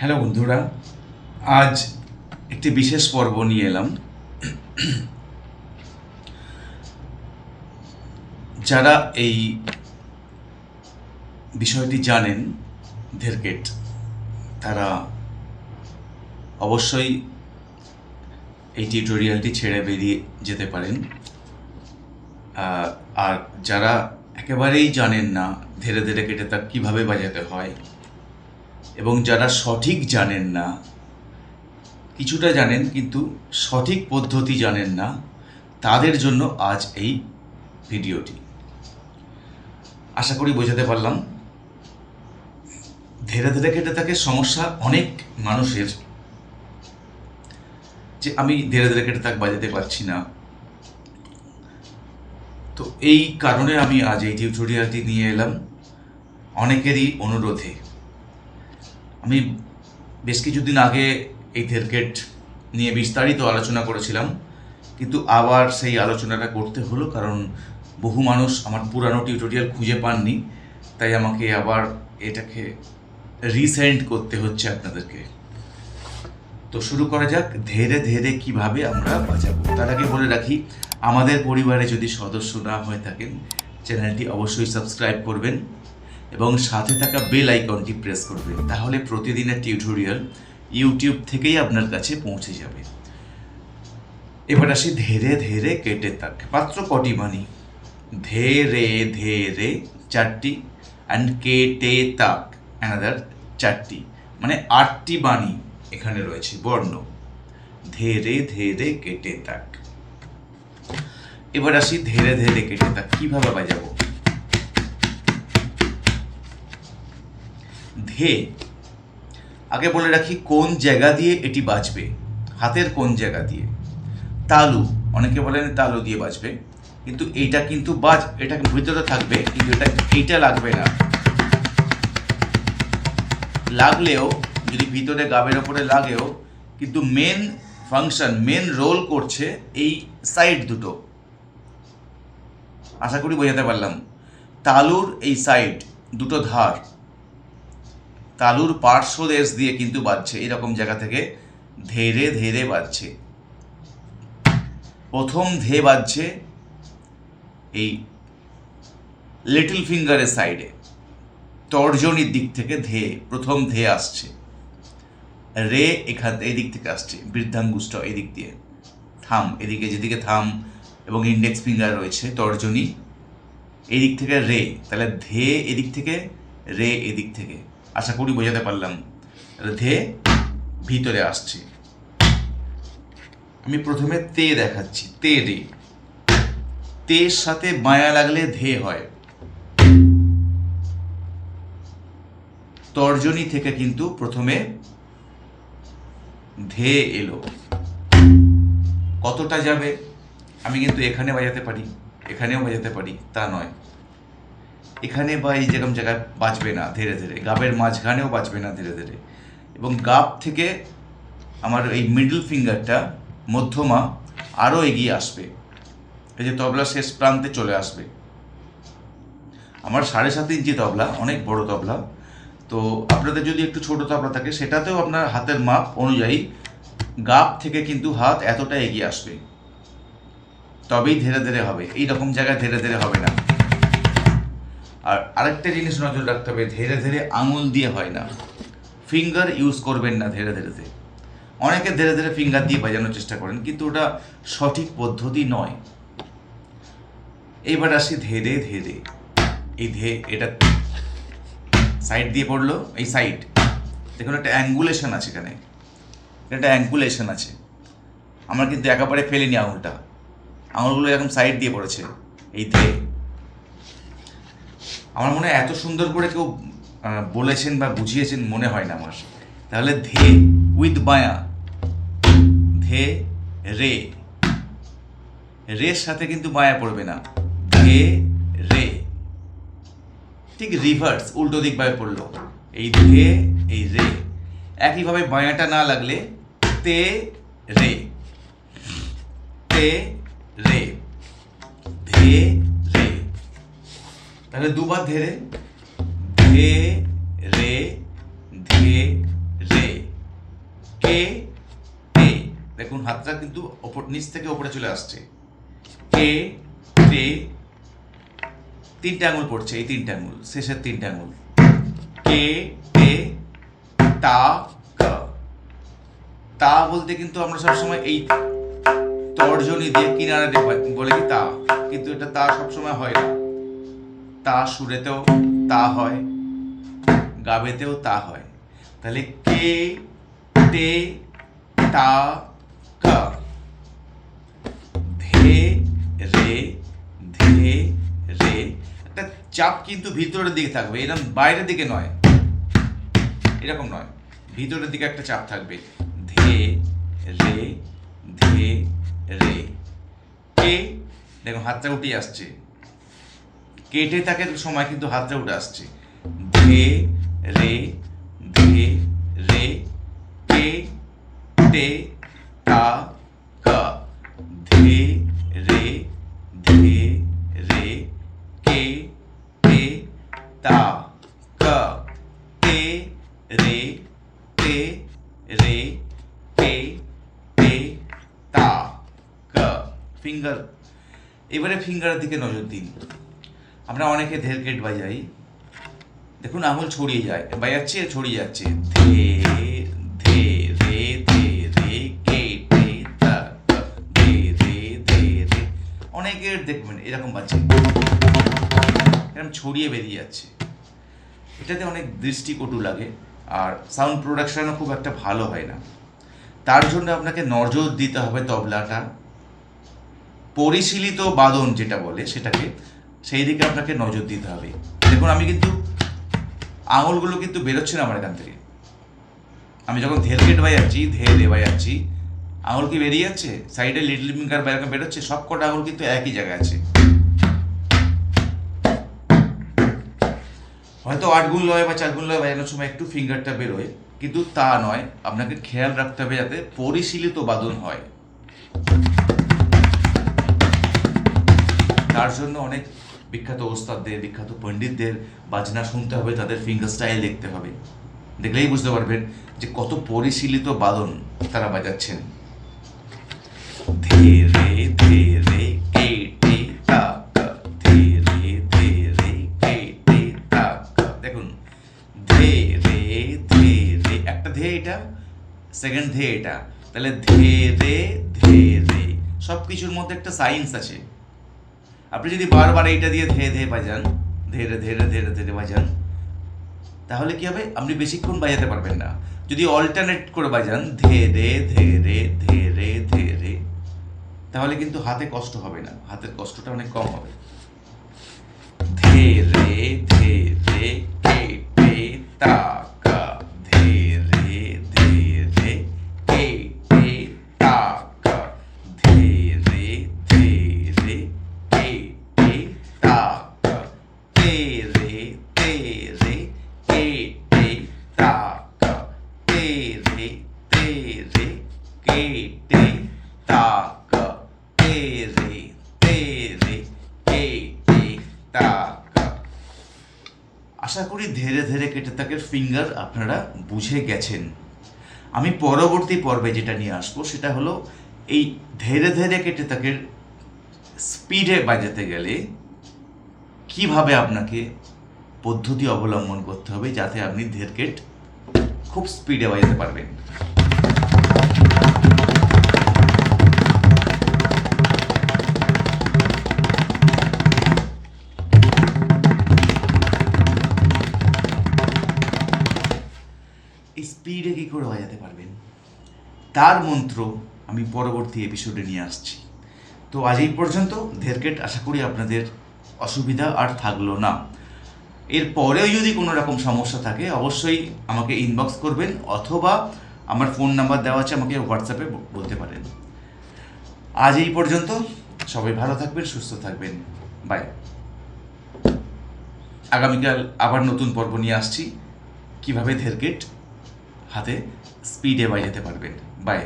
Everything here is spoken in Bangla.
হ্যালো বন্ধুরা, আজ একটি বিশেষ পর্ব নিয়ে এলাম। যারা এই বিষয়টি জানেন ধেরকেট তারা অবশ্যই এই টিউটোরিয়ালটি ছেড়ে বেরিয়ে যেতে পারেন। আর যারা একেবারেই জানেন না, ধীরে ধীরে কেটে তা কীভাবে বাজাতে হয় যারা সঠিক জানেন না, কিছুটা জানেন কিন্তু সঠিক পদ্ধতি জানেন না, তাদের জন্য আজ এই ভিডিওটি। আশা করি বোঝাতে পারলাম। ধীরে ধীরে কেটে থাকে সমস্যা অনেক মানুষের। যে আমি ধীরে ধীরে কেটে তাক বাজাতে পারছি না। তো এই কারণে আমি আজ এই টিউটোরিয়ালটি নিয়ে এলাম। অনেকেরই অনুরোধে। আমি বেশ কিছুদিন আগে এই থেরকেট নিয়ে বিস্তারিত আলোচনা করেছিলাম, কিন্তু আবার সেই আলোচনাটা করতে হলো কারণ বহু মানুষ আমার পুরানো টিউটোরিয়াল খুঁজে পাননি, তাই আমাকে আবার এটাকে রিসেন্ড করতে হচ্ছে আপনাদেরকে। তো শুরু করা যাক, ধীরে ধীরে কীভাবে আমরা বাঁচাবো। তার আগে বলে রাখি, আমাদের পরিবারে যদি সদস্য না হয়ে থাকেন, চ্যানেলটি অবশ্যই সাবস্ক্রাইব করবেন। এবং সাথে থাকা বেল আইকনটি প্রেস করবেন তাহলে প্রতিদিনের টিউটোরিয়াল ইউটিউব থেকেই আপনার কাছে পৌঁছে যাবে। এবার আসি ধীরে ধীরে কেটে তাক। মাত্র কটি বাণী ধেরে ধেরে চারটি অ্যান্ড কেটে তাক। অ্যানাদার চারটি। মানে আটটি বাণী এখানে রয়েছে, বর্ণ। ধেরে ধেরে কেটে তাক। এবার আসি ধীরে ধীরে কেটে তাক। কীভাবে বাজাবো? ধে। আগে বলে রাখি, কোন জায়গা দিয়ে এটি বাজবে? হাতের কোন জায়গা দিয়ে? তালু। অনেকে বলেন তালু দিয়ে বাজবে। কিন্তু এইটা কিন্তু বাজ, এটা ভিতরে থাকবে, কিন্তু এটা, এইটা লাগবে না। লাগলেও, যদি ভিতরে গাবের ওপরে লাগেও, কিন্তু মেন ফাংশন মেন রোল করছে এই সাইড দুটো। আশা করি বোঝাতে পারলাম। তালুর এই সাইড দুটো ধার। তালুর পার্শ্ব দেশ দিয়ে কিন্তু বাজছে, এরকম জায়গা থেকে ধীরে ধীরে বাজছে। প্রথম ধে বাজছে এই লিটল ফিঙ্গারের সাইডে। তর্জনীর দিক থেকে ধে, প্রথম ধে আসছে। রে এখান, এই দিক থেকে আসছে, বৃদ্ধাঙ্গুষ্ঠ এদিক দিয়ে। থাম, এদিকে যেদিকে থাম এবং ইন্ডেক্স ফিঙ্গার রয়েছে, তর্জনী। এদিক থেকে রে, তাহলে ধে এদিক থেকে, রে এদিক থেকে। আশা করি বোঝাতে পারলাম। ধে ভিতরে আসছে। আমি প্রথমে তে দেখাচ্ছি, তে রে। তের সাথে মায়া লাগলে ধে হয়। তর্জনী থেকে কিন্তু প্রথমে ধে এলো। কতটা যাবে, আমি কিন্তু এখানে বাজাতে পারি, এখানেও বাজাতে পারি, তা নয়। এখানে বা এই যেরকম জায়গায় বাঁচবে না, ধীরে ধীরে। গাবের মাঝখানেও বাঁচবে না, ধীরে ধীরে। এবং গাব থেকে আমার এই মিডল ফিঙ্গারটা মধ্যমা আরও এগিয়ে আসবে। এই যে তবলা শেষ প্রান্তে চলে আসবে। আমার সাড়ে সাত ইঞ্চি তবলা, অনেক বড় তবলা। তো আপনাদের যদি একটু ছোট তবলা থাকে, সেটাতেও আপনার হাতের মাপ অনুযায়ী গাব থেকে কিন্তু হাত এতটা এগিয়ে আসবে। তবেই ধীরে ধীরে হবে। এই রকম জায়গায় ধীরে ধীরে হবে না। আর আরেকটা জিনিস নজর রাখতে হবে, ধীরে ধীরে আঙুল দিয়ে হয় না। ফিঙ্গার ইউজ করবেন না ধীরে ধীরে অনেকে ধীরে ধীরে ফিঙ্গার দিয়ে বাজানোর চেষ্টা করেন, কিন্তু ওটা সঠিক পদ্ধতি নয়। এবার আসি ধীরে ধীরে এই ধে, এটা সাইড দিয়ে পড়ল, এই সাইড দেখুন, একটা অ্যাঙ্গুলেশন আছে এখানে। একটা অ্যাঙ্গুলেশন আছে। আমার কিন্তু একেবারে ফেলিনি আঙুলটা। আঙুলগুলো এরকম সাইড দিয়ে পড়েছে। এই ধে। আমার মনে হয় এত সুন্দর করে কেউ বলেছেন বা বুঝিয়েছেন মনে হয় না আমার তাহলে ধে উইথ বায়া, ধে রে। রের সাথে কিন্তু বায়া পড়বে না। ধে রে। ঠিক রিভার্স উল্টো দিক দিকভাবে পড়ল। এই ধে, এই রে। একইভাবে বায়াটা না লাগলে, তে রে। তে রে। তাহলে দুবার ধেরে ধে রে ধে রে, কে টে দেখুন, হাতটা কিন্তু ওপর, নিচ থেকে ওপরে চলে আসছে। কে টে তিনটে আঙুল পড়ছে, এই তিনটে আঙুল, শেষের তিনটে আঙুল। কে টে তা, ক। তা বলতে কিন্তু আমরা সবসময় এই তর্জনী দিয়ে কিনারে বলে কি তা? কিন্তু এটা তা সবসময় হয় না। তা সুরেতেও তা হয়, গাবেতেও তা হয়। তাহলে কে টে তা, কা? ধে, রে ধে, রে। একটা চাপ কিন্তু ভিতরের দিকে থাকবে এরকম বাইরের দিকে নয়। এরকম নয়, ভিতরের দিকে একটা চাপ থাকবে। ধে, রে ধে, রে। কে? দেখুন হাতটা উঠে আসছে। কেটে থাকে সময় কিন্তু হাতটা উঠে আসছে। ধে, রে ধে, রে, কে টে তা, কা ধে, রে ধে, রে, কে টে তা, কা। তে, রে তে, রে, কে টে তা, কা। ফিঙ্গার। এবারে ফিঙ্গারের দিকে নজর দিন। আমরা অনেকে ধের ধেরকেট বাজাই। দেখুন, আঙুল ছড়িয়ে যায় বাজাচ্ছে আর ছড়িয়ে যাচ্ছে। ধে ধে, রে ধে, রে কে টে তা, ধে, রে ধে, রে। অনেকের দেখবেন এরকম বাজছে। এরকম ছড়িয়ে বেরিয়ে যাচ্ছে। এটাতে অনেক দৃষ্টিকটু লাগে, আর সাউন্ড প্রোডাকশনও খুব একটা ভালো হয় না। তার জন্য আপনাকে নজর দিতে হবে তবলাটা। পরিশীলিত বাদন যেটা বলে সেটাকে সেই দিকে আপনাকে নজর দিতে হবে। দেখুন, আমি কিন্তু আঙুলগুলো কিন্তু বেরোচ্ছে না আমার এখান থেকে। আমি যখন ধের গেট বাজাচ্ছি ধে রে যাচ্ছি আঙুল কি বেরিয়ে যাচ্ছে? সাইডে লিটল ফিঙ্গার বাইরে বেরোচ্ছে? সব কটা আঙুল কিন্তু একই জায়গায় আছে। হয়তো আট গুণ লয় বা চার গুণ লয় বাজানোর সময় একটু ফিঙ্গারটা বেরোয়, কিন্তু তা নয়। আপনাকে খেয়াল রাখতে হবে যাতে পরিশীলিত বাদন হয়। তার জন্য অনেক বিখ্যাত ওস্তাদদের বিখ্যাত পণ্ডিতদের বাজনা শুনতে হবে, তাদের ফিঙ্গার স্টাইল দেখতে হবে। দেখলেই বুঝতে পারবেন যে কত পরিশীলিত বাদন তারা বাজাচ্ছেন। ধে রে ধে রে কে টে তা কা ধে রে কে টে তা কা দেখুন ধে রে ধে রে একটা ধে এটা সেকেন্ড ধে এটা। তাহলে ধে রে ধে রে সব কিছুর মধ্যে একটা সায়েন্স আছে। আপনি যদি বারবার এইটা দিয়ে ধেয়ে ধেয়ে বাজান, ধীরে ধীরে ধীরে ধীরে বাজান, তাহলে কি হবে? আপনি বেশিক্ষণ বাজাতে পারবেন না। যদি অল্টারনেট করে বাজান ধে রে ধে রে ধে রে ধে, রে, তাহলে কিন্তু হাতে কষ্ট হবে না। হাতের কষ্টটা অনেক কম হবে। ধে, রে ধে, রে, কে টে তা। আশা করি ধীরে ধীরে কেটে তাকের ফিঙ্গার আপনারা বুঝে গেছেন। আমি পরবর্তী পর্বে যেটা নিয়ে আসব, সেটা হলো এই ধীরে ধীরে কেটে তাকের স্পিডে বাজাতে গেলে কীভাবে আপনাকে পদ্ধতি অবলম্বন করতে হবে যাতে আপনি ধেরকেট খুব স্পিডে বাজাতে পারবেন? স্পিডে কী করে বাজাতে পারবেন? তার মন্ত্র আমি পরবর্তী এপিসোডে নিয়ে আসছি। তো আজ এই পর্যন্ত ধেরকেট আশা করি আপনাদের অসুবিধা আর থাকল না। এর পরেও যদি কোনো রকম সমস্যা থাকে, অবশ্যই আমাকে ইনবক্স করবেন, অথবা আমার ফোন নাম্বার দেওয়া আছে, আমাকে হোয়াটসঅ্যাপে বলতে পারেন। আজ এই পর্যন্ত, সবাই ভালো থাকবেন, সুস্থ থাকবেন। বাই আগামীকাল আবার নতুন পর্ব নিয়ে আসছি। কীভাবে ধেরকেট হাতে স্পিডে বাজাতে পারবেন। বাই